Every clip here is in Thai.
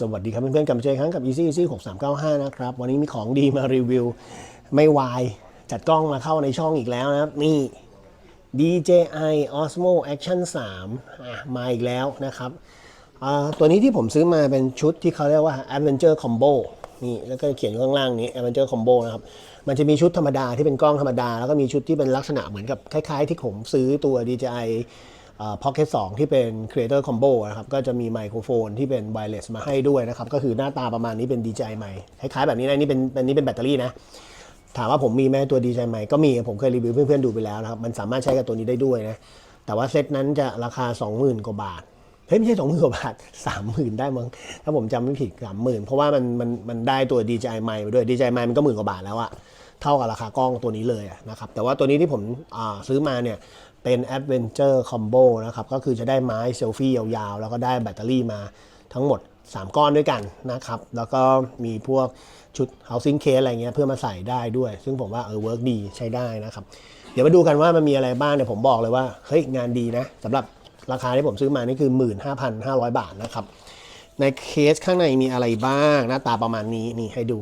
สวัสดีครับเพื่อนๆกลับมาเจอกครั้งกับ Easy Easy 6395 นะครับ วันนี้มีของดีมารีวิว ไม่วาย จัดกล้องมาเข้าในช่องอีกแล้วนะครับ นี่ DJI Osmo Action 3อะมาอีกแล้วนะครับ ตัวนี้ที่ผมซื้อมาเป็นชุดที่เขาเรียกว่า Adventure Combo นี่แล้วก็เขียนข้างล่างนี้ Adventure Combo นะครับ มันจะมีชุดธรรมดาที่เป็นกล้องธรรมดา แล้วก็มีชุดที่เป็นลักษณะเหมือนกับคล้ายๆ ที่ผมซื้อตัว DJI พ็อกเก็ตสที่เป็น Creator Combo นะครับ ก็จะมีไมโครโฟนที่เป็น wireless มาให้ด้วยนะครับ ก็คือหน้าตาประมาณนี้เป็น DJI ใหม่คล้ายๆแบบนี้นะนี่เป็นเป็นนี่เป็นแบตเตอรี่นะ ถามว่าผมมีไหมตัว DJI ใหม่ก็มี ผมเคยรีวิวเพื่อนๆดูไปแล้วนะครับ มันสามารถใช้กับตัวนี้ได้ด้วยนะ แต่ว่าเซตนั้นจะราคา 20,000 กว่าบาท เฮ้ยไม่ใช่20,000กว่าบาท30,000ได้มั้ง ถ้าผมจำไม่ผิด30,000เพราะว่ามันมันมันได้ตัว DJI ใหม่ไปด้วย DJI ใหม่มันก็หมื่นกว่าบาทแล้วอะเท่ากับราคากล้องตัวนี้เลยนะครับ แต่ว่าตัวนี้ที่ผมซื้อมาเนี่ย เป็น Adventure Combo นะครับก็คือจะได้ไม้เซลฟี่ยาวๆ แล้วก็ได้แบตเตอรี่มาทั้งหมด 3 ก้อนด้วยกันนะครับ แล้วก็มีพวกชุด housing case อะไรเงี้ยเพื่อมาใส่ได้ด้วย ซึ่งผมว่าเออเวิร์กดีใช้ได้นะครับ เดี๋ยวมาดูกันว่ามันมีอะไรบ้างเนี่ยผมบอกเลยว่าเฮ้ยงานดีนะสำหรับราคาที่ผมซื้อมานี่คือ 15,500 บาทนะครับ ในเคสข้างในมีอะไรบ้างหน้าตาประมาณนี้นี่ให้ดู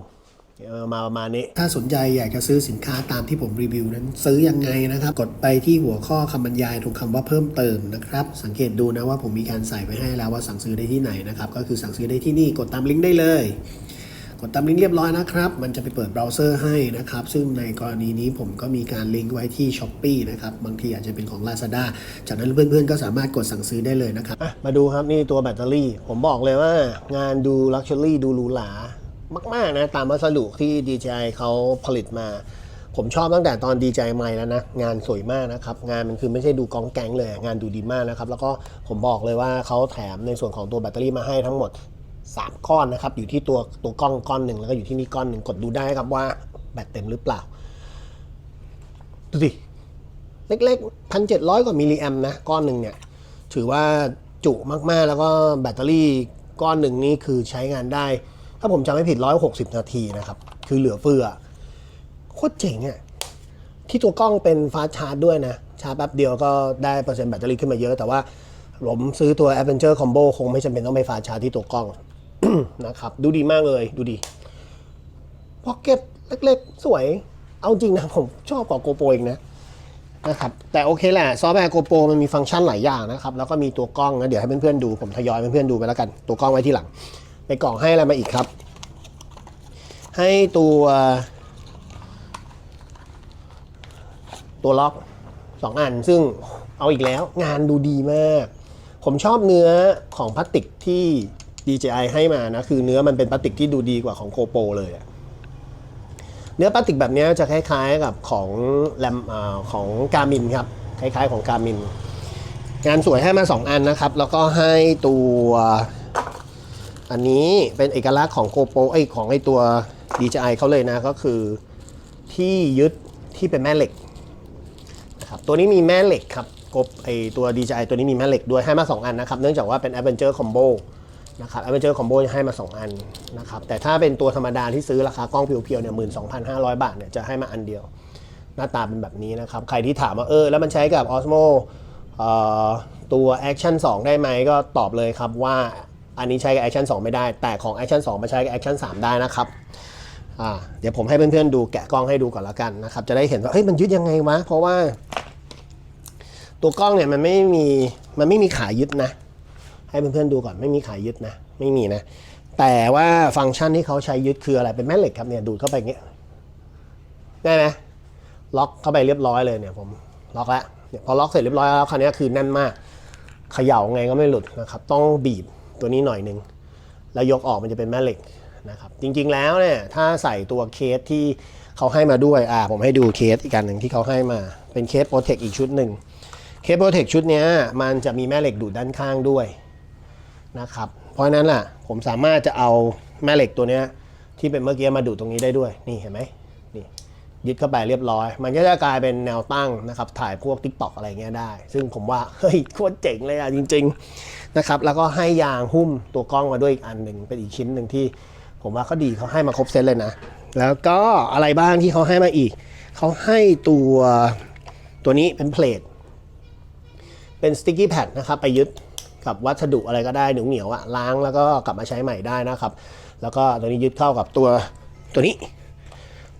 เออมาประมาณนี้ ถ้าสนใจอยากจะซื้อสินค้าตามที่ผมรีวิวนั้น ซื้อยังไงนะครับ กดไปที่หัวข้อคำบรรยายตรงคำว่าเพิ่มเติมนะครับ สังเกตดูนะว่าผมมีการใส่ไปให้แล้วว่าสั่งซื้อได้ที่ไหนนะครับ ก็คือสั่งซื้อได้ที่นี่กดตามลิงก์ได้เลย กดตามลิงก์เรียบร้อยนะครับ มันจะไปเปิดเบราว์เซอร์ให้นะครับ ซึ่งในกรณีนี้ผมก็มีการลิงก์ไว้ที่ s h อ p e e นะครับ บางทีอาจจะเป็นของ Lazada จากนั้นเพื่อนๆ ก็สามารถกดสั่งซื้อได้เลยนะครับมาดูครับนี่ตัวแบตเตอรี่ ผมบอกเลยว่างานดูลักชัวรี่ดูหรูหรา มาก ๆ นะ ตามวัสดุที่ DJI เขาผลิตมา ผมชอบตั้งแต่ตอน DJI ใหม่แล้วนะ งานสวยมากนะครับ งานมันคือไม่ใช่ดูกองแก๊งเลย งานดูดีมากนะครับ แล้วก็ผมบอกเลยว่าเขาแถมในส่วนของตัวแบตเตอรี่มาให้ทั้งหมด 3 ก้อนนะครับ อยู่ที่ตัวตัวกล้องก้อนหนึ่งแล้วก็อยู่ที่นี่ก้อนหนึ่งกดดูได้ครับว่าแบตเต็มหรือเปล่า ดูสิ เล็กๆพันเจ็ดร้อยกว่ามิลลิแอมนะ ก้อนหนึ่งเนี่ย ถือว่าจุมากๆ แล้วก็แบตเตอรี่ก้อนหนึ่งนี่คือใช้งานได้ ถ้าผมจำไม่ผิด 160 นาทีนะครับ คือเหลือเฟือ โคตรเจ๋งอะ่ะที่ตัวกล้องเป็นฟาสชาร์จด้วยนะ ชาร์จแป๊บเดียวก็ได้เปอร์เซ็นต์แบตเตอรี่ขึ้นมาเยอะ แต่ว่าผมซื้อตัว Adventure Combo คงไม่จำเป็นต้องไปฟาสชาร์จที่ตัวกล้องนะครับ ดูดีมากเลย ดูดีพ็อกเก็ตเล็กๆ สวย เอาจริงนะ ผมชอบกว่าโกโปรอีกนะนะครับแต่โอเคแหละซอฟต์แวร์โกโปรมันมีฟังก์ชันหลายอย่างนะครับ แล้วก็มีตัวกล้องนะเดี๋ยวให้เพื่อนๆดู ผมทยอยเพื่อนๆดูไปแล้วกัน ตัวกล้องไว้ที่หลัง ในกล่องให้อะไรมาอีกครับ ให้ตัวตัวล็อกสองอัน ซึ่งเอาอีกแล้วงานดูดีมาก ผมชอบเนื้อของพลาสติกที่ DJI ให้มานะ คือเนื้อมันเป็นพลาสติกที่ดูดีกว่าของโกโปเลยอะเนื้อพลาสติกแบบนี้จะคล้ายๆกับของแรมอของการมินครับ คล้ายๆของการมิน งานสวยให้มา 2 อันนะครับ แล้วก็ให้ตัว อันนี้เป็นเอกลักษณ์ของโกโปไอของไอตัว DJI เขาเลยนะก็คือที่ยึดที่เป็นแม่เหล็กนะครับตัวนี้มีแม่เหล็กครับกบไอตัว DJI ตัวนี้มีแม่เหล็กด้วยให้มา 2 อันนะครับ เนื่องจากว่าเป็น Adventure Combo นะครับ Adventure Combo ให้มา 2 อันนะครับ แต่ถ้าเป็นตัวธรรมดาที่ซื้อราคากล้องเพียวๆเนี่ยหมื่นสองพันห้าร้อยบาทเนี่ยจะให้มาอันเดียว หน้าตาเป็นแบบนี้นะครับ ใครที่ถามว่าเออแล้วมันใช้กับ Osmo เอ่อตัว Action 2 ได้ไหมก็ตอบเลยครับว่า อันนี้ใช้กับ Action 2 ไม่ได้ แต่ของ Action 2 มาใช้กับ Action 3 ได้นะครับเดี๋ยวผมให้เพื่อนๆดูแกะกล้องให้ดูก่อนละกันนะครับ จะได้เห็นว่าเฮ้ยมันยึดยังไงวะ เพราะว่า ตัวกล้องเนี่ยมันไม่มีมันไม่มีขายึดนะ ให้เพื่อนๆดูก่อนไม่มีขายึดนะ ไม่มีนะ แต่ว่าฟังก์ชันที่เขาใช้ยึดคืออะไรเป็นแม่เหล็กครับเนี่ยดูดเข้าไปอย่างเงี้ยได้ไหมล็อกเข้าไปเรียบร้อยเลยเนี่ยผมล็อกแล้วเนี่ยพอล็อกเสร็จเรียบร้อยแล้วคราวนี้คือแน่นมากเขย่าไงก็ไม่หลุดนะครับ ต้องบีบ ตัวนี้หน่อยหนึ่งแล้วยกออกมันจะเป็นแม่เหล็กนะครับจริงๆแล้วเนี่ยถ้าใส่ตัวเคสที่เขาให้มาด้วยอ่าผมให้ดูเคสอีกการหนึ่งที่เขาให้มาเป็นเคสโปรเทคอีกชุดหนึ่งเคสโปรเทคชุดนี้มันจะมีแม่เหล็กดูดด้านข้างด้วยนะครับเพราะนั้นล่ะผมสามารถจะเอาแม่เหล็กตัวนี้ที่เป็นเมื่อกี้มาดูดตรงนี้ได้ด้วยนี่เห็นไหมนี่ ยึดเข้าไปเรียบร้อย มันก็จะกลายเป็นแนวตั้งนะครับ ถ่ายพวก t ิ k t o k อะไรเงี้ยได้ ซึ่งผมว่า เฮ้ยโคตรเจ๋งเลยอะจริง ๆ นะครับ แล้วก็ให้ยางหุ้มตัวกล้องมาด้วยอีกอันหนึ่งเป็นอีกชิ้นหนึ่งที่ ผมว่าเขาดีเขาให้มาครบเซตเลยนะ แล้วก็อะไรบ้างที่เขาให้มาอีก เขาให้ตัวตัวนี้เป็นเพลทเป็นสติ๊กกี้แพดนะครับไปยึดกับวัสดุอะไรก็ได้เหนียวๆอะล้างแล้วก็กลับมาใช้ใหม่ได้นะครับ แล้วก็ตัวนี้ยึดเข้ากับตัวตัวนี้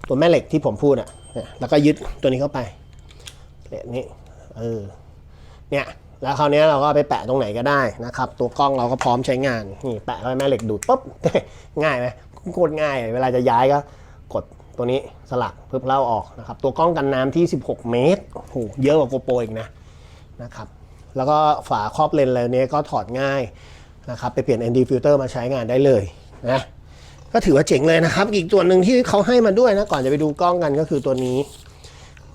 ตัวแม่เหล็กที่ผมพูดอะเนี่ยแล้วก็ยึดตัวนี้เข้าไปแบบนี้เออเนี่ยแล้วคราวนี้เราก็ไปแปะตรงไหนก็ได้นะครับ ตัวกล้องเราก็พร้อมใช้งานนี่แปะเข้แม่เหล็กดูดปุ๊บง่ายไหมโคตรง่าย เวลาจะย้ายก็กดตัวนี้สลักเพื่อเล่าออกนะครับ ตัวกล้องกันน้ำที่ 16 เมตรโอ้โหเยอะกว่าโกโปรอีกนะนะครับ แล้วก็ฝาครอบเลนส์อะไรนี้ก็ถอดง่ายนะครับ ไปเปลี่ยน ND filter มาใช้งานได้เลยนะ ก็ถือว่าเจ๋งเลยนะครับ อีกตัวหนึ่งที่เขาให้มาด้วยนะ ก่อนจะไปดูกล้องกันก็คือตัวนี้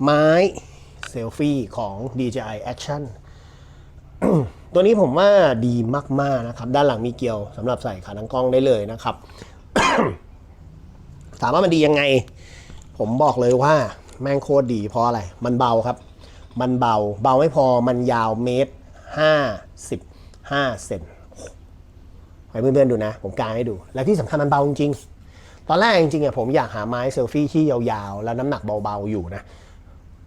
ไม้เซลฟี่ของ DJI Action ตัวนี้ผมว่าดีมาก ๆ นะครับ ด้านหลังมีเกลียวสำหรับใส่ขาตั้งกล้องได้เลยนะครับ ถามว่ามันดียังไง ผมบอกเลยว่าแม่งโคตรดีเพราะอะไร มันเบาครับ มันเบา เบาไม่พอมันยาวเมตรห้าสิบห้าเซน ให้เพื่อนๆดูนะ ผมกางให้ดู และที่สำคัญมันเบาจริงตอนแรกจริงๆอะผมอยากหาไม้เซลฟี่ที่ยาวๆ แล้วน้ำหนักเบาๆอยู่นะ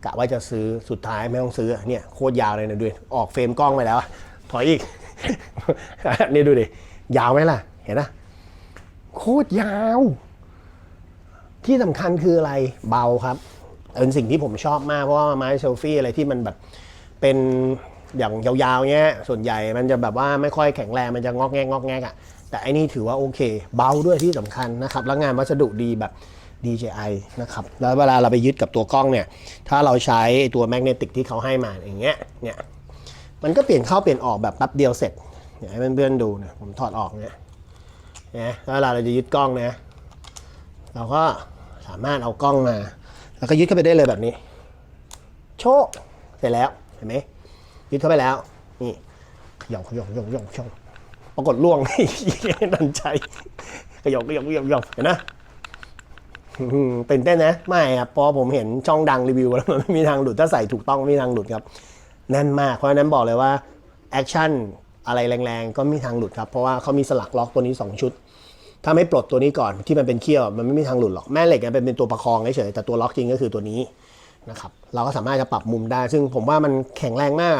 กะว่าจะซื้อสุดท้ายไม่ต้องซื้อเนี่ยโคตรยาวเลยนะดูออกเฟรมกล้องไปแล้ว ถอยอีก นี่ดูดิยาวไหมล่ะ เห็นนะโคตรยาว ที่สำคัญคืออะไรเบาครับเป็นสิ่งที่ผมชอบมากเพราะว่าไม้เซลฟี่อะไรที่มันแบบเป็น อย่างยาวๆเงี้ยส่วนใหญ่มันจะแบบว่าไม่ค่อยแข็งแรงมันจะงอกแงกงอกแงกอะแต่อันนี้ถือว่าโอเค เบาด้วยที่สำคัญนะครับแล้วงานวัสดุดีแบบ DJI นะครับแล้วเวลาเราไปยึดกับตัวกล้องเนี่ย ถ้าเราใช้ตัวแมกเนติกที่เขาให้มาอย่างเงี้ยเนี่ยมันก็เปลี่ยนเข้าเปลี่ยนออกแบบแป๊บเดียวเสร็จเดี๋ยให้เพื่อนๆดูนะผมถอดออกเนี่ยนะเวลาเราจะยึดกล้องนะ เราก็สามารถเอากล้องมา แล้วก็ยึดเข้าไปได้เลยแบบนี้ โชะเสร็จแล้วเห็นไหม ยึดเข้าไปแล้ว นี่ขยองขยองขยองขยองขยองปรากฏล่วงดันใจขยองขยองขยองขยองเห็นนะตื่นเต้นนะ ไม่ครับพอผมเห็นช่องดังรีวิวแล้วมันไม่มีทางหลุดถ้าใส่ถูกต้องไม่มีทางหลุดครับแน่นมากเพราะฉะนั้นบอกเลยว่าแอคชั่นอะไรแรงๆ ก็ไม่มีทางหลุดครับ เพราะว่าเขามีสลักล็อกตัวนี้ 2 ชุด ถ้าไม่ปลดตัวนี้ก่อนที่มันเป็นเขี้ยว มันไม่มีทางหลุดหรอกแม่เหล็กมันเป็นเป็นตัวประคองเฉยแต่ตัวล็อกจริงก็คือตัวนี้นะครับเราก็สามารถจะปรับมุมได้ ซึ่งผมว่ามันแข็งแรงมาก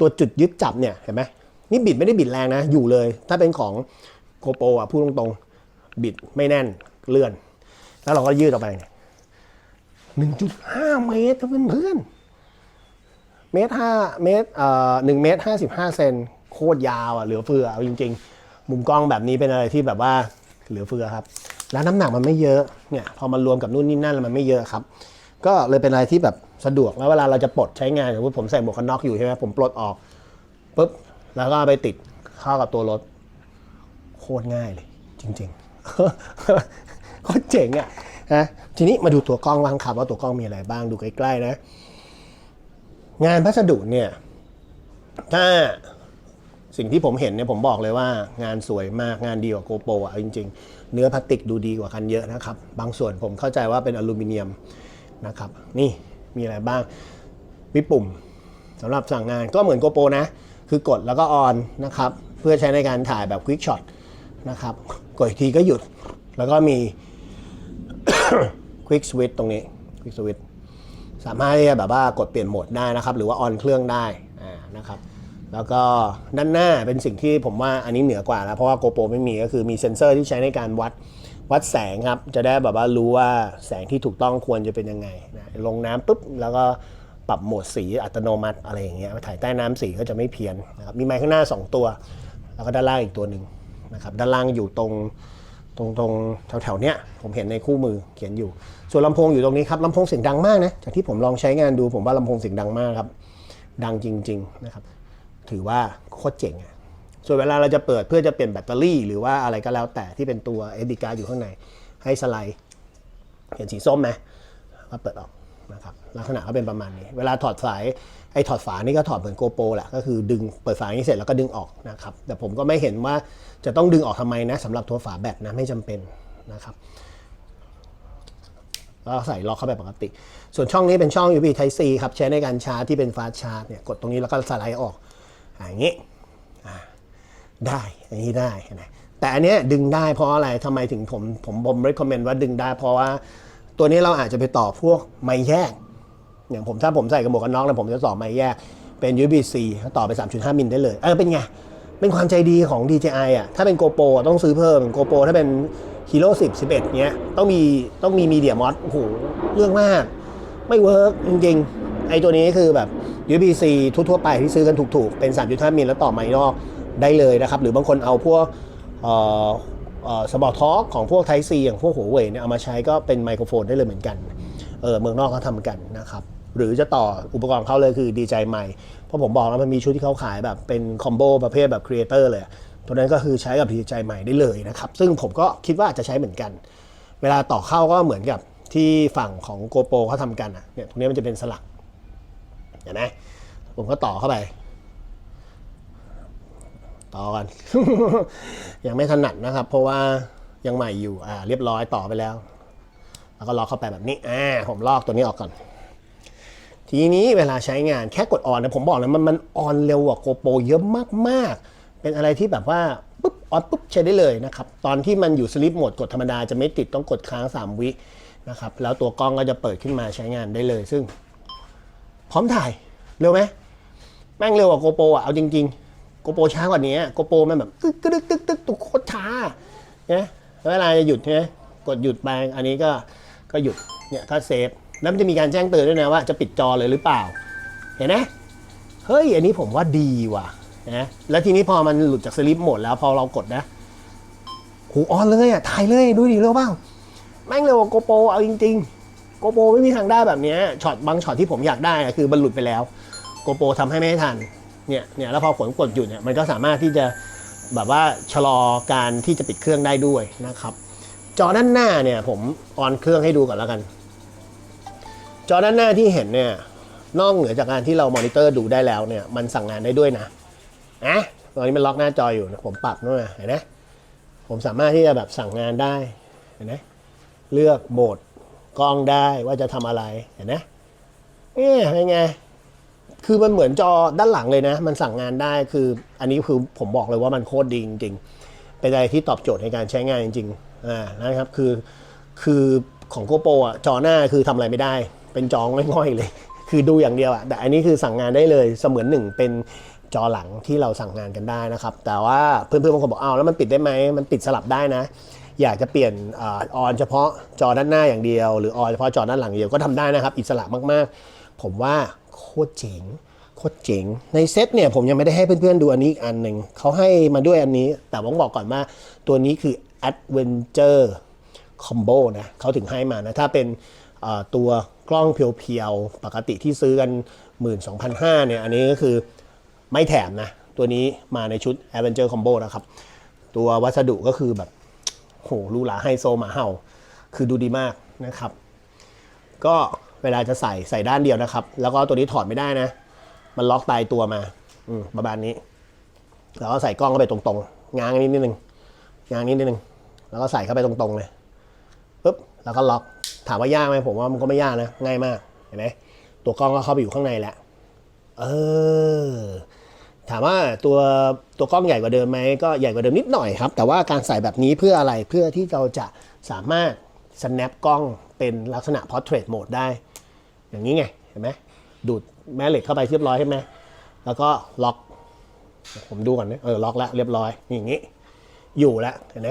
ตัวจุดยึดจับเนี่ยเห็นไหมนี่บิดไม่ได้บิดแรงนะ อยู่เลย ถ้าเป็นของโกโปรอะพูดตรงๆ บิดไม่แน่นเลื่อน แล้วเราก็ยืดออกไปหนึ่งจุดห้าเมตรเพื่อนเพื่อนเมตรห้าเมตรเอ่อหนึ่งเมตรห้าสิบห้าเซนโคตรยาวอะเหลือเฟือเอาจริง ๆ มุมกล้องแบบนี้เป็นอะไรที่แบบว่าเหลือเฟือครับ แล้วน้ำหนักมันไม่เยอะเนี่ยพอมันรวมกับนู่นนี่นั่นแล้วมันไม่เยอะครับ ก็เลยเป็นอะไรที่แบบสะดวกแล้วเวลาเราจะปลดใช้งานสมมติผมใส่หมวกกันน็อกอยู่ใช่ไหมผมปลดออกปุ๊บแล้วก็ไปติดเข้ากับตัวรถ โคตรง่ายเลย จริงๆโคตรเจ๋งอะนะทีนี้มาดูตัวกล้องบ้างครับว่าตัวกล้องมีอะไรบ้างดูใกล้ๆนะ งานพัสดุเนี่ย ถ้าสิ่งที่ผมเห็นเนี่ยผมบอกเลยว่างานสวยมากงานดีกว่าโกโปรอะจริง ๆ เนื้อพลาสติกดูดีกว่ากันเยอะนะครับ บางส่วนผมเข้าใจว่าเป็นอลูมิเนียม นะครับ นี่มีอะไรบ้างมีปุ่มสำหรับสั่งงานก็เหมือนโกโปรนะ คือกดแล้วก็ออนนะครับ เพื่อใช้ในการถ่ายแบบควิกช็อตนะครับ กดอีกทีก็หยุด แล้วก็มีควิกสวิตตรงนี้ควิกสวิตสามารถที่จะแบบว่ากดเปลี่ยนโหมดได้นะครับ หรือว่าออนเครื่องได้นะครับ แล้วก็ด้านหน้าเป็นสิ่งที่ผมว่าอันนี้เหนือกว่าแล้วเพราะว่า GoPro ไม่มีก็คือมีเซ็นเซอร์ที่ใช้ในการวัด วัดแสงครับ จะได้แบบว่ารู้ว่าแสงที่ถูกต้องควรจะเป็นยังไงนะลงน้ำปุ๊บแล้วก็ปรับโหมดสีอัตโนมัติอะไรอย่างเงี้ยถ่ายใต้น้ำสีก็จะไม่เพี้ยนนะครับมีไมค์ข้างหน้า 2 ตัว แล้วก็ด้านล่างอีกตัวหนึ่งนะครับด้านล่างอยู่ตรงตรงตรงแถวแถวๆเนี้ยผมเห็นในคู่มือเขียนอยู่ ส่วนลำโพงอยู่ตรงนี้ครับลำโพงเสียงดังมากนะจากที่ผมลองใช้งานดูผมว่าลำโพงเสียงดังมากครับ ดังจริง ๆนะครับ ถือว่าโคตรเจ๋งอะ ส่วนเวลาเราจะเปิดเพื่อจะเปลี่ยนแบตเตอรี่ หรือว่าอะไรก็แล้วแต่ที่เป็นตัว SD card อยู่ข้างใน ให้สไลด์ เห็นสีส้มไหมก็เปิดออกนะครับลักษณะก็เป็นประมาณนี้ เวลาถอดสายไอ้ถอดฝานี่ก็ถอดเหมือนโกโปรแหละก็คือดึงเปิดฝานี้เสร็จแล้วก็ดึงออกนะครับแต่ผมก็ไม่เห็นว่าจะต้องดึงออกทำไมนะสำหรับตัวฝาแบตนะไม่จำเป็นนะครับก็ใส่ล็อกเข้าไปปกติ ส่วนช่องนี้เป็นช่อง USB Type C ครับใช้ในการชาร์จที่เป็นฟาสชาร์จเนี่ยกดตรงนี้แล้วก็สไลด์ออกอย่างนี้ ได้อันนี้ได้นะแต่อันเนี้ยดึงได้เพราะอะไรทำไมถึงผมผมผม recommend ว่าดึงได้ เพราะว่าตัวนี้เราอาจจะไปต่อพวกไม้แยก อย่างผมถ้าผมใส่กับหมวกกันน็อกแล้วผมจะต่อไม้แยกเป็น USB C ต่อไป 3.5 มิลได้เลย เออเป็นไง เป็นความใจดีของ DJI อะ ถ้าเป็น GoPro ต้องซื้อเพิ่ม GoPro ถ้าเป็น Hero 10 11 เนี้ย ต้องมีต้องมีมีเดียมอสโอ้โห เรื่องมาก ไม่เวิร์กจริงๆ ไอตัวนี้คือแบบ USB-C ทั่วๆไปที่ซื้อกันถูกๆ เป็น 3.5 มิลแล้วต่อไมค์นอก ได้เลยนะครับ หรือบางคนเอาพวกสปอร์ตทอของพวก Type C อย่างพวกหัวเว่ยเนี่ยเอามาใช้ก็เป็นไมโครโฟนได้เลยเหมือนกันเออเมืองนอกเขาทำกันนะครับ หรือจะต่ออุปกรณ์เขาเลยคือดีใจใหม่เพราะผมบอกแล้วมันมีชุดที่เขาขายแบบเป็นคอมโบประเภทแบบครีเอเตอร์เลยตัวนั้นก็คือใช้กับดีใจใหม่ได้เลยนะครับ ซึ่งผมก็คิดว่าจะใช้เหมือนกัน เวลาต่อเข้าก็เหมือนกับที่ฝั่งของ GoPro เขาทำกันอะเนี่ยตรงนี้มันจะเป็นสลักเห็นไหมผมก็ต่อเข้าไป ต่อกันยังไม่ถนัดนะครับ เพราะว่ายังใหม่อยู่อ่าเรียบร้อยต่อไปแล้ว แล้วก็ล็อกเข้าไปแบบนี้อ่าผมลอกตัวนี้ออกก่อน ทีนี้เวลาใช้งานแค่กดออนนะผมบอกเลยมันมันออนเร็วกว่าโกโปรเยอะมากๆ เป็นอะไรที่แบบว่าปุ๊บออนปุ๊บใช้ได้เลยนะครับ ตอนที่มันอยู่สลิปโหมดกดธรรมดาจะไม่ติดต้องกดค้าง 3 วินะครับ แล้วตัวกล้องก็จะเปิดขึ้นมาใช้งานได้เลย ซึ่ง พร้อมถ่ายเร็วไหมแม่งเร็วกว่าโกโปรอะเอาจริง ๆ โกโปรช้ากว่านี้โกโปรมันแบบตึ๊กตึ๊กตึ๊กตึ๊กตึ๊กโคตรช้าเนี่ยเวลาจะหยุดใช่ไหมกดหยุดไปอันนี้ก็ก็หยุดเนี่ยก็เซฟแล้วมันจะมีการแจ้งเตือนด้วยนะว่าจะปิดจอเลยหรือเปล่า เห็นไหมเฮ้ยอันนี้ผมว่าดีว่ะนะแล้วทีนี้พอมันหลุดจากสลิปหมดแล้วพอเรากดนะหูออนเลยอะถ่ายเลยดูดิเร็วบ้างแม่งเร็วกว่าโกโปรเอาจริง ๆ โกโปรไม่มีทางได้แบบนี้ช็อตบางช็อตที่ผมอยากได้คือมันหลุดไปแล้ว โกโปรทำให้ไม่ทัน เนี่ยเนี่ยแล้วพอผลกดหยุดเนี่ยมันก็สามารถที่จะแบบว่าชะลอการที่จะปิดเครื่องได้ด้วยนะครับ จอด้านหน้าเนี่ยผมออนเครื่องให้ดูก่อนแล้วกัน จอด้านหน้าที่เห็นเนี่ยนอกเหนือจากการที่เรามอนิเตอร์ดูได้แล้วเนี่ยมันสั่งงานได้ด้วยนะอะตอนนี้มันล็อกหน้าจออยู่นะผมปรับด้วยเห็นไหมผมสามารถที่จะแบบสั่งงานได้เห็นไหมเลือกโหมดกล้องได้ว่าจะทำอะไรเห็นไหมเนี่ยเป็นไง คือมันเหมือนจอด้านหลังเลยนะ มันสั่งงานได้คืออันนี้คือผมบอกเลยว่ามันโคตรดีจริงๆ เป็นอะไรที่ตอบโจทย์ในการใช้งานจริงๆอ่านะครับคือคือของโกโปรอะจอหน้าคือทำอะไรไม่ได้ เป็นจอง่อยๆเลย คือดูอย่างเดียวอะแต่อันนี้คือสั่งงานได้เลยเสมือนหนึ่งเป็นจอหลังที่เราสั่งงานกันได้นะครับ แต่ว่าเพื่อนๆบางคนบอกเอาแล้วมันปิดได้ไหมมันปิดสลับได้นะ อยากจะเปลี่ยนออนเฉพาะจอด้านหน้าอย่างเดียว หรือออนเฉพาะจอด้านหลังอย่างเดียวก็ทำได้นะครับ อิสระมากๆ ผมว่า โคตรเจ๋งโคตรเจ๋งในเซตเนี่ยผมยังไม่ได้ให้เพื่อนๆดูอันนี้อีกอันหนึ่งเขาให้มาด้วยอันนี้ แต่ผมบอกก่อนว่าตัวนี้คือ Adventure Combo นะเขาถึงให้มานะ ถ้าเป็นตัวกล้องเพียวๆ ปกติที่ซื้อกัน 12,500เนี่ย อันนี้ก็คือไม่แถมนะ ตัวนี้มาในชุด Adventure Combo นะครับ ตัววัสดุก็คือแบบโหหรูหราไฮโซมาเห่า คือดูดีมากนะครับ ก็ เวลาจะใส่ใส่ด้านเดียวนะครับ แล้วก็ตัวนี้ถอดไม่ได้นะ มันล็อกตายตัวมาอืมประมาณนี้ แล้วก็ใส่กล้องเข้าไปตรงๆ ง้างนิดนิดนึงง้างนิดนิดนึง แล้วก็ใส่เข้าไปตรงๆเลยปุ๊บแล้วก็ล็อกถามว่ายากไหมผมว่ามันก็ไม่ยากนะง่ายมากเห็นไหมตัวกล้องก็เข้าไปอยู่ข้างในแล้วเออถามว่าตัวตัวกล้องใหญ่กว่าเดิมไหมก็ใหญ่กว่าเดิมนิดหน่อยครับ แต่ว่าการใส่แบบนี้เพื่ออะไรเพื่อที่เราจะสามารถ snap กล้องเป็นลักษณะ portrait mode ได้ อย่างนี้ไงเห็นไหมดูดแม่เหล็กเข้าไปเรียบร้อยใช่ไหมแล้วก็ล็อก ผมดูก่อนนะเออล็อกแล้วเรียบร้อยอย่างนี้ อยู่แล้วเห็นไหม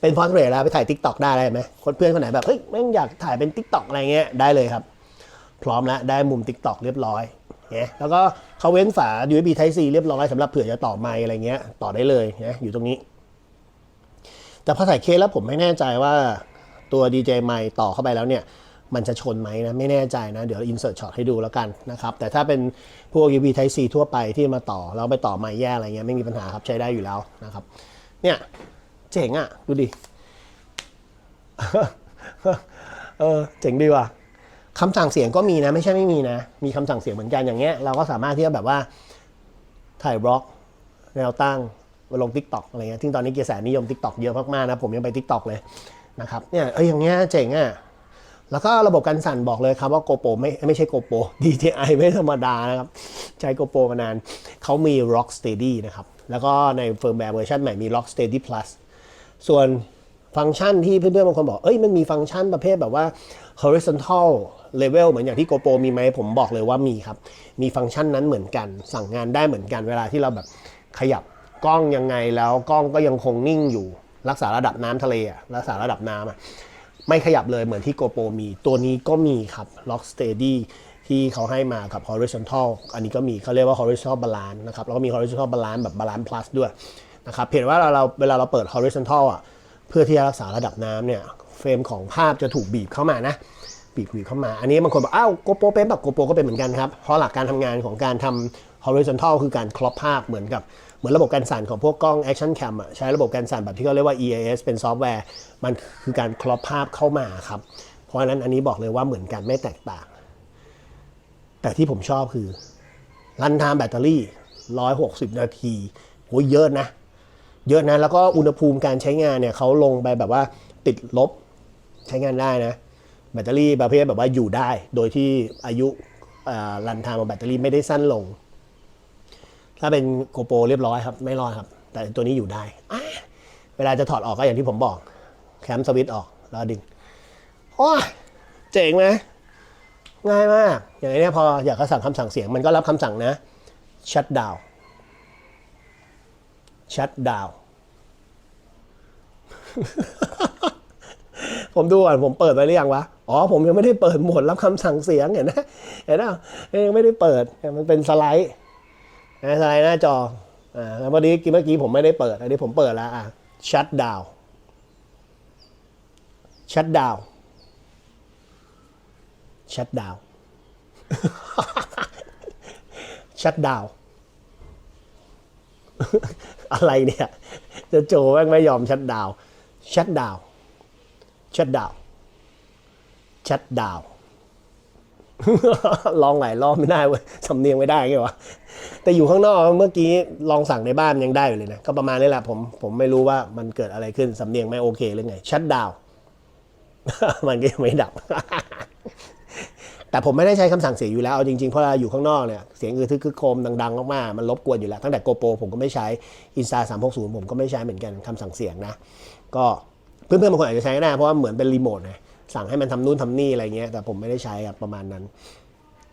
เป็นพอร์เรตแล้วไปถ่ายทิกตอกได้เลยไหมคนเพื่อนคนไหนแบบเฮ้ยแม่งอยากถ่ายเป็นทิกตอกอะไรเงี้ยได้เลยครับ พร้อมแล้วได้มุมทิกตอกเรียบร้อยเนี่ยแล้วก็เขาเว้นฝา USB Type C เรียบร้อยสำหรับเผื่อจะต่อไมค์อะไรเงี้ยต่อได้เลยนะอยู่ตรงนี้ แต่พอใส่เคสแล้วผมไม่แน่ใจว่า ตัว DJ ไมค์ต่อเข้าไปแล้วเนี่ยมันจะชนไหมนะไม่แน่ใจนะ เดี๋ยวอินเสิร์ตช็อตให้ดูแล้วกันนะครับ แต่ถ้าเป็นพวก USB Type C ทั่วไปที่มาต่อ แล้วไปต่อไมค์แย่อะไรเงี้ยไม่มีปัญหาครับใช้ได้อยู่แล้วนะครับ เนี่ยเจ๋งอะ่ะ ดูดิ เออเจ๋งดีว่ะคำสั่งเสียงก็มีนะ ไม่ใช่ไม่มีนะ มีคำสั่งเสียงเหมือนกันอย่างเงี้ยเราก็สามารถที่จะแบบว่าถ่ายบล็อก แนวตั้งมาลง t ิ k t o k อะไรเงี้ยที่งตอนนี้กระแสนิยม t ิ k t o k เยอะมากๆนะผมยังไป t ิ k t o k เลย นะครับเนี่ยเอ้ยอย่างเงี้ยเจ๋งอะแล้วก็ระบบการสั่นบอกเลยครับว่า GoPro ไม่ไม่ใช่ GoPro DJI ไม่ธรรมดานะครับ ใช้ GoPro มานานเขามี Rock Steady นะครับ แล้วก็ในเฟิร์มแวร์เวอร์ชันใหม่มี Rock Steady Plus ส่วนฟังก์ชันที่เพื่อนๆบางคนบอก เอ้ยมันมีฟังก์ชันประเภทแบบว่า horizontal เลเวลเหมือนอย่างที่ GoPro มีไหมผมบอกเลยว่ามีครับ มีฟังก์ชันนั้นเหมือนกัน สั่งงานได้เหมือนกันเวลาที่เราแบบขยับกล้องยังไงแล้วกล้องก็ยังคงนิ่งอยู่ รักษาระดับน้ำทะเลอะรักษาระดับน้ำอะไม่ขยับเลยเหมือนที่ GoPro มี ตัวนี้ก็มีครับ Lock Steady ที่เขาให้มากับ horizontal อันนี้ก็มีเขาเรียกว่า horizontal balance นะครับแล้วก็มี horizontal balance แบบ balance plus ด้วยนะครับเพียงว่าเราเราเวลาเราเปิด horizontal อะเพื่อที่จะรักษาระดับน้ำเนี่ยเฟรมของภาพจะถูกบีบเข้ามานะบีบบีบเข้ามา อันนี้บางคนบอกอ้าวโกโปรเป็นแบบโกโปรก็เป็นเหมือนกันครับเพราะหลักการทำงานของการทำ horizontal คือการครอปภาพเหมือนกับเหมือนระบบการสั่นของพวกกล้อง action cam อะใช้ระบบการสั่นแบบที่เขาเรียกว่า EAS เป็นซอฟต์แวร์ มันคือการครอปภาพเข้ามาครับ เพราะฉะนั้นอันนี้บอกเลยว่าเหมือนกันไม่แตกต่าง แต่ที่ผมชอบคือ รันไทม์แบตเตอรี่ 160 นาทีโหเยอะนะ เยอะนะ แล้วก็อุณหภูมิการใช้งานเนี่ยเขาลงไปแบบว่าติดลบใช้งานได้นะแบตเตอรี่ประเภทแบบว่าอยู่ได้ โดยที่อายุรันไทม์ของแบตเตอรี่ไม่ได้สั้นลง ถ้าเป็นโกโปรเรียบร้อยครับ ไม่รอดครับ แต่ตัวนี้อยู่ได้ เวลาจะถอดออกก็อย่างที่ผมบอก แคมสวิตช์ออกแล้วดึงโอ้เจ๋งไหมง่ายมาก อย่างนี้พออยากจะสั่งคำสั่งเสียง มันก็รับคำสั่งนะ shut down shut down ผมดูก่อนผมเปิดไปหรือยังวะ อ๋อ ผมยังไม่ได้เปิดโหมดรับคำสั่งเสียงเห็นไหมเห็นไหมยังไม่ได้เปิด มันเป็นสไลด์ นะสไลด์หน้าจออ่าแล้ววันนี้เมื่อกี้ผมไม่ได้เปิด อันนี้ผมเปิดแล้วอะ shut down shut down shut down shut down อะไรเนี่ย จะโจแม่งไม่ยอมชัดดาว ชัดดาว ชัดดาว ชัดดาว ลองหลายรอบไม่ได้เว้ยสำเนียงไม่ได้ไงวะแต่อยู่ข้างนอกเมื่อกี้ลองสั่งในบ้านยังได้อยู่เลยนะ ก็ประมาณนี้แหละผมผมไม่รู้ว่ามันเกิดอะไรขึ้นสำเนียงไม่โอเคหรือไงชัดดาวมันก็ยังไม่ดับ แต่ผมไม่ได้ใช้คำสั่งเสียงอยู่แล้ว เอาจริงๆ เพราะเราอยู่ข้างนอกเนี่ย เสียงอือทึกคึกโครมดังๆ มากๆ มันรบกวนอยู่แล้ว ตั้งแต่โกโปรผมก็ไม่ใช้ Insta 360ผมก็ไม่ใช้เหมือนกันคำสั่งเสียงนะ ก็เพื่อนๆบางคนอาจจะใช้ก็ได้เพราะว่าเหมือนเป็นรีโมทนะ สั่งให้มันทำนู่นทำนี่อะไรเงี้ยแต่ผมไม่ได้ใช้ครับประมาณนั้น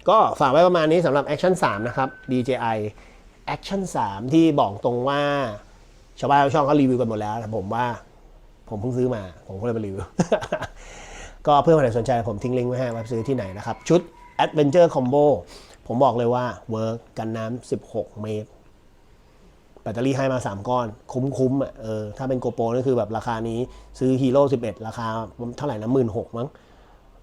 ก็ฝากไว้ประมาณนี้สำหรับ Action 3 นะครับ DJI Action 3 ที่บอกตรงว่าชาวบ้านชาวช่องเขารีวิวกันหมดแล้วแต่ผมว่าผมเพิ่งซื้อมา ผมก็เลยมารีวิว ก็เพื่อนคนไหนสนใจผมทิ้งลิงก์ไว้ให้ว่าซื้อที่ไหนนะครับ ชุด Adventure Combo ผมบอกเลยว่าเวิร์กกันน้ำ16 เมตร แบตเตอรี่ให้มา 3 ก้อน คุ้มๆอะเออถ้าเป็นโกโปรนี่คือแบบราคานี้ซื้อฮีโร่11 ราคาเท่าไหร่นะหมื่นหกมั้ง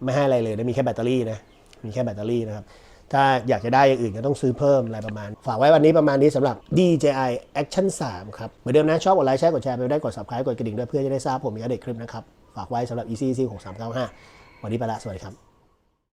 ไม่ให้อะไรเลยนะมีแค่แบตเตอรี่นะมีแค่แบตเตอรี่นะครับ ถ้าอยากจะได้อย่างอื่นก็ต้องซื้อเพิ่มอะไรประมาณ ฝากไว้วันนี้ประมาณนี้สำหรับ DJI Action 3 ครับเหมือนเดิมนะชอบกดไลค์แชร์กดแชร์ไปได้กด subscribe กดกระดิ่งด้วยเพื่อจะได้ทราบผมมีอัปเดตคลิปนะครับ ฝากไว้สำหรับ EC C 6395วันนี้ไปละสวัสดีครับ